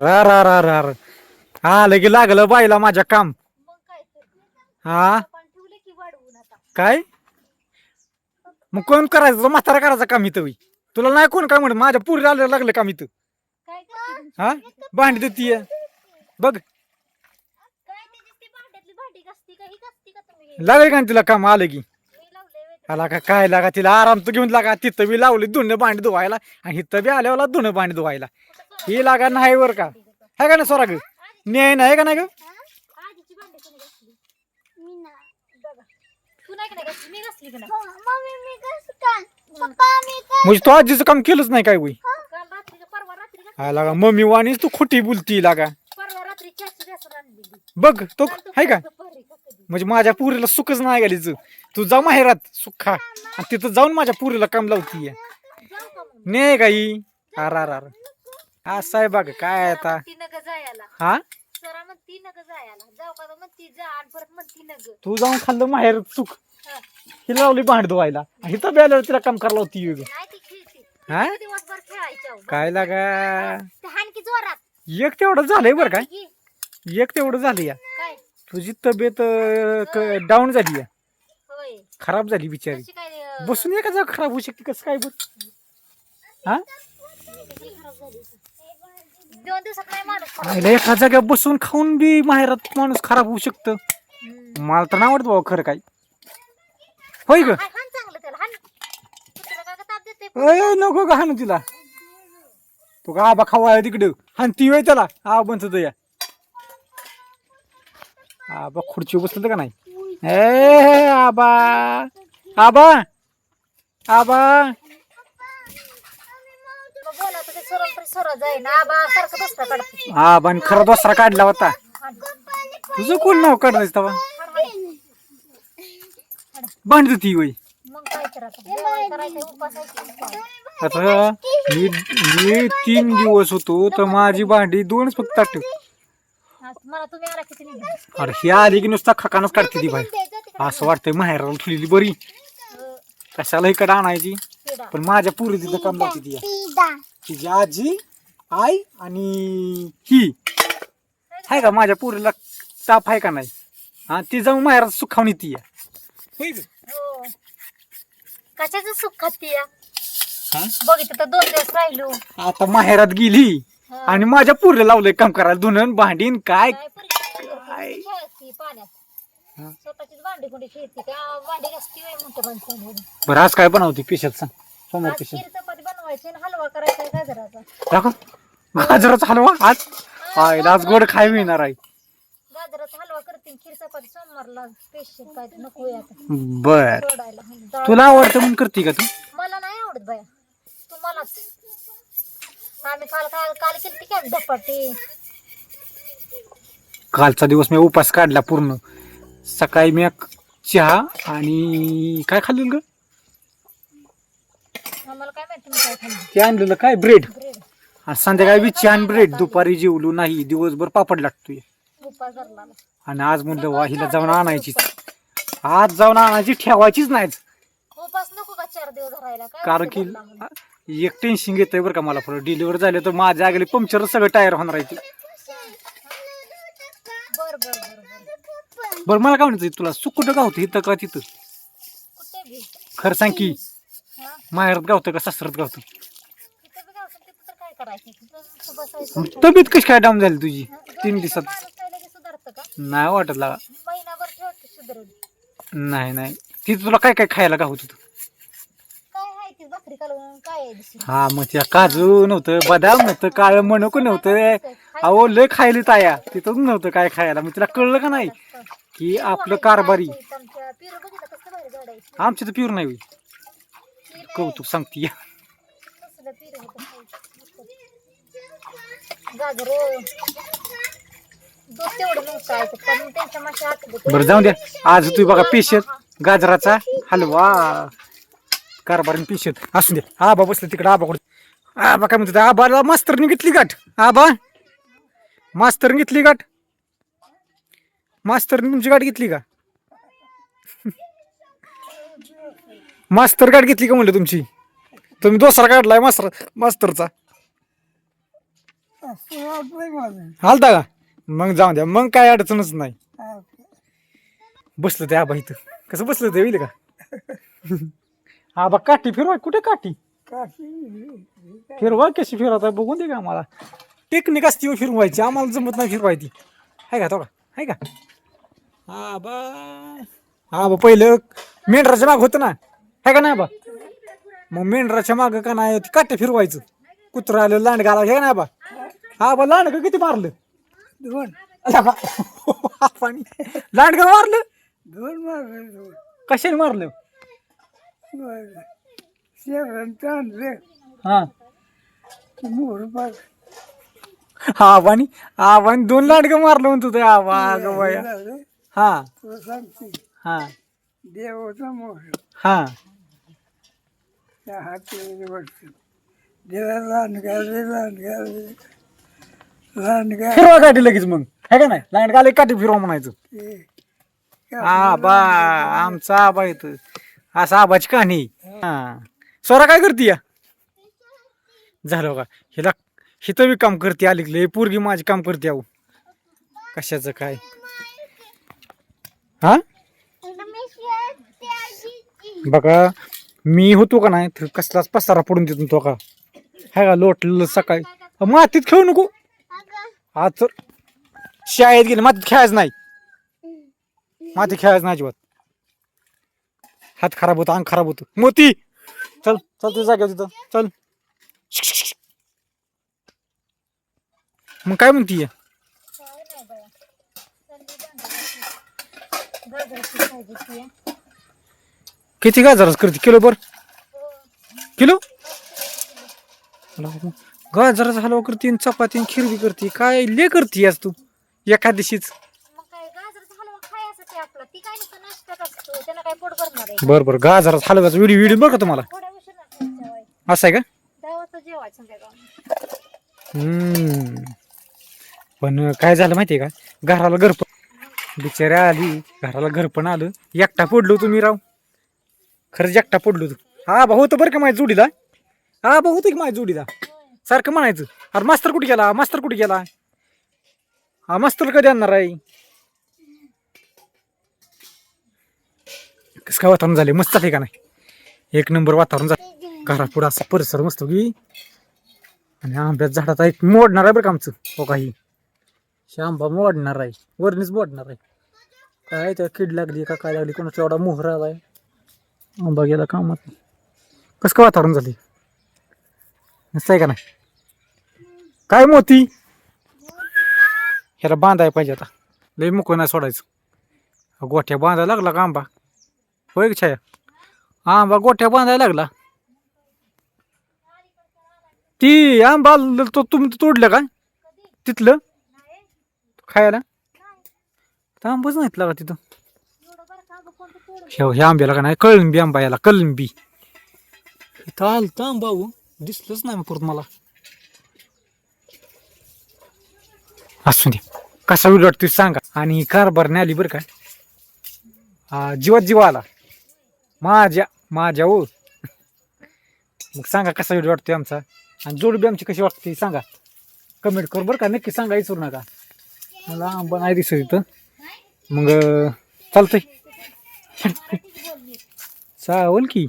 रा रा रा रा रा. हा लगे लागलं बाईला माझ्या काम. हा? की काय? मग कोण करायचं? तो म्हातारा करायचा काम इथं. तुला नाही कोण काय म्हणत? माझ्या पुरीला आलं लागलं काम इथं? हा? भांडी देतीय बघ. ती का? का तुम्ही? लागलं का तुला काम? आलं की. आला का? काय लागा? तिला आराम तर घेऊन लागा. तिथं बी लावली धुणं भांडी धुवायला आणि इथं बी आल्यावर धुणं भांडी धुवायला. ही लागा नाही वर का? आहे का ना सोरा ग? न्याय नाही का नाही ग? मी म्हणजे तू आजीचं काम केलंच नाही काय होई काल रात्री परवा रात्री घास- हा लागा मम्मी वाणीच तू खोटी बोलती लागा. बघ तो आहे का? म्हणजे माझ्या पुरीला सुखच नाही गालीच तू जा माहेरात सुखा आणि तिथं जाऊन माझ्या पुरीला काम लावतीये. जाऊ का मग? ने गाई अर अर. असं आहे बघ काय आता? ती नग जायला. हा? सरा म्हणती नग जायला. जाऊ का म्हणती जा आणि परत म्हणती नग. तू जाऊन खाल्लं माहेर चुक. हा. ही लावली भांड धुवायला. आणि इथं बी आल्यावर तिला काम करायला होती वेगळं. नाही ती खेळती. हा? दिवसभर खेळायच्या अहो. काय लागा? ते हाणकी जोरात. एक तेवढं झालंय बरं काय. एक तेवढं झालं या. काय? तुझी तब्येत डाऊन झाली या. होय. खराब झाली बिचारी. कशी काय अं, बसून एका जागा खराब होऊ शकते कसं काय बघ हा? कशी खराब झाली? दोन दिवसात नाही माणूस खराब. आईला एका जाग्यावर बसून खाऊन बी माहेरात माणूस खराब होऊ शकतं. हम्म. मला तर नाही आवडत बाबा खरं काय होय ग. हाण हाण चांगलं त्याला हाण कुत्रा काय का ताप देते अय नको का हाणू तिला. तो का आबा खावा तिकडं. हान ती वेळ त्याला. आ बनत या. आबा खुर्ची बसलं का नाही? ए आबा. आबा. आबा. सरळ तरी सरळ आबा सारखं काढते आबाने खरा दसरा काढला होता. तुझं कोण नाव काढायचं तवा? भांडत ती वय मग काय तर आता जेवण करायचं उपास आहे की काय? आता मी मी तीन दिवस होतो तर माझी भांडी दोनच फक्त ताट आज मला तुम्ही आला किती निघाल अरे ही आली की नुसता खकानच काढते ती बाई असं वाटतंय माहेराला ठेवलेली बरी. कशाला इकडे आणायची? पण माझ्या पुरी तिथं काम लावते ती तिची आजी आई आणि ही. आहे का माझ्या पुरीला ताप आहे का नाही? हा ती जाऊन माहेरात सुखावून ती हो. कशाचं सुख खाती या? हा? बघितलं तर दोन दिवस राहिलो. आता माहेरात गेली हा. आणि माझ्या पुरीला लावलंय काम करायला धुणं भांडीन काय? काय परिस्थिती खेळती पाण्यात. हा. स्वतःचीच भांडी कुठे खेळती का भांडी घासती वय म्हणतो माणसाने. बरं आज काय बनवते? पेशात सांग. समोर आज पेशात खीर चपाती आणि हलवा करायचा आहे गाजराचा. दाखव गाजराचा हलवा? आज? आईला आज गोड खाय मिळणार आहे. गाजराचा हलवा करते आणि खीर चपाती सोमवारला स्पेशल काय ते नको आहे आता. बर. सोडायला डाळ- तुला आवडतं म्हणून करते का तू? मला नाही आवडत बाया. तुम्हालाच आम्ही काल काल काल केली काय धपाटी? कालचा दिवस मी उपास काढला पूर्ण. सकाळी मी एक चहा आणि काय खाल्लेलं ग आम्हाला काय माहिती मी काय खाल्लं ते आणलेलं काय? ब्रेड ब्रेड आणि संध्याकाळी बी आणि ब्रेड दुपारी जेवलो नाही. दिवसभर पापड लागतोय उपास धरला आणि आज म्हणलं वा हिला जाऊन आणायचीच. आज जाऊन आणायची ठेवायचीच नाहीच उपास नको का चार दिवस धरायला काय कारण की म्हणून? एक टेन्शन घेतोय बरं का मला पुढे. डिलिव्हर झाले तर माझ्या आगले पंक्चर सगळं टायर होणार आहे ते. बर बर बर बर. बरं मला काय म्हणायचं तुला? सुख कुठं गावतं इथं का तिथं? कुठे बी? खरं सांग की माहेरात गावतं का सासरात गावतं? तिथं बी गावचं तिथं तर काय करायचं? तिथं नुसतं बसायचं. तब्येत कशी काय डाऊन झाली तुझी? तीन दिवसात. माणूस काय लगेच सुधारतं का? नाही वाटत लागा. महिनाभर ठेवते सुधारेल नाही नाही. तिथं तुला काय काय खायला गावत होतं? काय आहे ती भाकरी कालवून काय आहे दुसरी? हा मग त्या काजू नव्हतं बदाम नव्हतं काळ मणक नव्हतं. अहो लय खायला ताया. तिथं नव्हतं काय खायला. मग तिला कळलं का नाही? की आपलं कारभारी. आमच्या. पिरू बघितलं कसं भारी झाड आहे आमच्या तर प्युर नाही होई. कौतुक सांगते. खायचं. गाजर बरं जाऊ द्या. आज तुम्ही बघा पेशल गाजराचा हलवा. कारभारी पेशल असू द्या. आबा बसलं तिकडे आबा कडे आबा काय म्हणतात आबाला मास्तरनी घेतली गाठ. आबा मास्तरनी घेतली गाठ. मास्तरनी तुमची गाठ घेतली का? मास्तर कार्ड घेतली का म्हणलं तुमची? तुम्ही दुसरा काढलाय मास्तर मास्तरचा. हालता का? मग जाऊ द्या. मग काय अडचणच नाही. बसलं ते आबा इथं. कसं बसलं ते होईल का? आबा काठी फिरवाय. कुठे काठी? फिरवा कशी फिरवता बघून दे का आम्हाला. टेक्निक असते हो फिरवायची. आम्हाला जमत नाही फिरवायची आहे का तो का? आहे का? आबा. आबा पहिलं मेंढराच्या माग होतं ना. आहे का नाही आबा मग मेंढराच्या माग का नाही? ते काटे फिरवायचं. कुत्रा आलं लांडगाला हे ना आबा आबा लांडग किती मारलं? दोन. लांडग मारलं? दोन मारले दोन. कशाने मारलं? शेवरांचं आणलं हा. मोर पाक. आबानी आबानी दोन लांडग मारलं म्हणतो ते. आबा बाया. झालं. हा. तुला सांगते. हा. देवाचा मोर. हा. त्या हाती वाटतं देवा फिरवा काठी लगेच मग. है का नाही? लांडगा आले काठी फिरवा म्हणायचं. आबा आमचा आबा येत असा आबाची कहाणी. हा. स्वरा काय करते या? झालं का हिला हिथं बी काम करते आली लय. पोरगी माझी काम करते अहो. कशाचं काय? हा? बघा. मी होतो का नाही? तर कसलाच पसारा पडून देतो तो का? हाय का लोटलं सकाळी. मातीत खेळू नको. आज तर शाळेत गेले मातीत खेळायचं नाही. माती खेळायचं नाही अजिबात. हात खराब होतो अंग खराब होतो. मोती! चल चल तुझ्या जागेवर तिथं. चल. मग काय म्हणतीय किती गाजरच करते? किलो बर? किलो? गाजराचा हलवा करते चपाती आणि खिरवी करते. काय ले करते आज तू? एका दिवशीच. बर बर. गाजराचा हलव्याचा व्हिडिओ व्हिडिओ बरं का तुम्हाला? असं आहे का? हम्म. पण काय झालं माहितीये का? घराला घर पण बिचाऱ्या आली. घराला घर पण आलं. एकटा पडलो तुम्ही राव. खरंच एकटा पडलो तू हा भाऊ होतं बरं का माझ्या जोडीला? हा भाऊ होतं की माझ्या जोडीला? सारखं म्हणायचं. अरे मास्तर कुठे गेला? मास्तर कुठे गेला? हा मास्तर कधी आणणार आहे? कसं काय वातावरण झाले मस्त आहे का नाही? एक नंबर वातावरण झालं. घरापुढं असं परिसर मस्त की आणि आंब्यात झाडाचा एक मोडणार आहे बरं का आमचं. हो काही आंबा मोडणार आहे. वरणीच मोडणार आहे. काय त्या कीड लागली का काय लागली? कोणाचा एवढा मोहर आलाय? आंबा गेला कामात. कसं काय वातावरण झाले मस्त आहे का नाही? काय मोती? ह्याला बांधायला पाहिजे आता. लय मुकं नाही सोडायचं. गोठ्या बांधायला लागला का आंबा? होय छाया? आंबा गोठ्या बांधायला लागला. ती आंबा ल- तो तुम्ही तोडलं का तिथलं? खायला? तर आंबाच नाहीत लागा तिथं. ह्या ह्या आंब्याला का नाही कळंबी आंबा याला कळंबी इथं आलं आंबा दिसलंच नाही परत मला असू दे कसा व्हिडिओ वाटतोय सांगा आणि कारभारने आली बरं का जीवात जीव आला माझ्या माझ्या हो मग सांगा कसा व्हिडिओ वाटतोय आमचा आणि जोडबी आमची कशी वाटते सांगा कमेंट कर बरं का नक्की सांगा विसरू नका मला आंबा नाही दिसत इथं मग चालतंय चावल की.